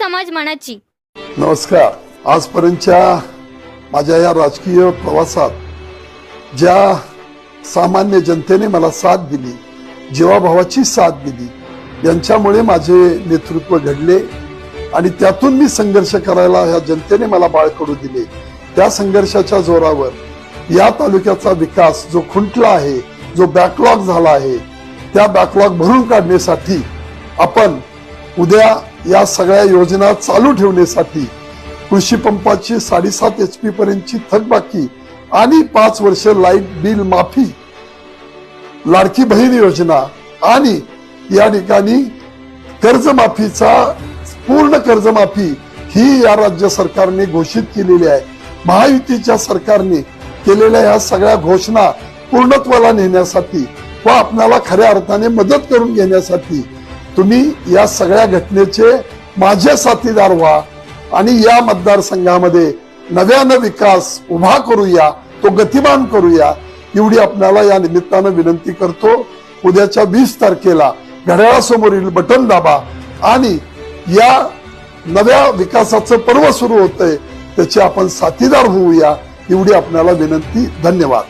मनाची. नमस्कार. आजपर्यंतच्या माझ्या या राजकीय प्रवासात ज्या सामान्य जनतेने मला साथ दिली जीवाभावाची साथ दिली यांच्यामुळे माझे नेतृत्व घडले आणि त्यातून मी संघर्ष करायला ह्या जनतेने मला बाळकडू दिले. त्या संघर्षाच्या जोरावर या तालुक्याचा विकास जो खुंटला आहे जो बॅकलॉग झाला आहे त्या बॅकलॉग भरून काढण्यासाठी आपण उद्या या सगळ्या योजना चालू ठेवण्यासाठी कृषी पंपाची साडेसात एच पी पर्यंतची थकबाकी आणि पाच वर्ष लाइट बिल माफी लाडकी बहीण योजना आणि या ठिकाणी कर्जमाफीचा पूर्ण कर्जमाफी ही या राज्य सरकारने घोषित केलेली आहे. महायुतीच्या सरकारने केलेल्या या सगळ्या घोषणा पूर्णत्वाला नेण्यासाठी व आपणाला खऱ्या अर्थाने मदत करून घेण्यासाठी तुम्ही या सगळ्या घटनेचे माझे साथीदार व्हा आणि या मतदारसंघामध्ये नव्यानं विकास उभा करूया तो गतिमान करूया एवढी आपल्याला या निमित्तानं विनंती करतो. उद्याच्या वीस तारखेला घड्याळासमोरील बटन दाबा आणि या नव्या विकासाचं पर्व सुरू होतंय त्याचे आपण साथीदार होऊया एवढी आपल्याला विनंती. धन्यवाद.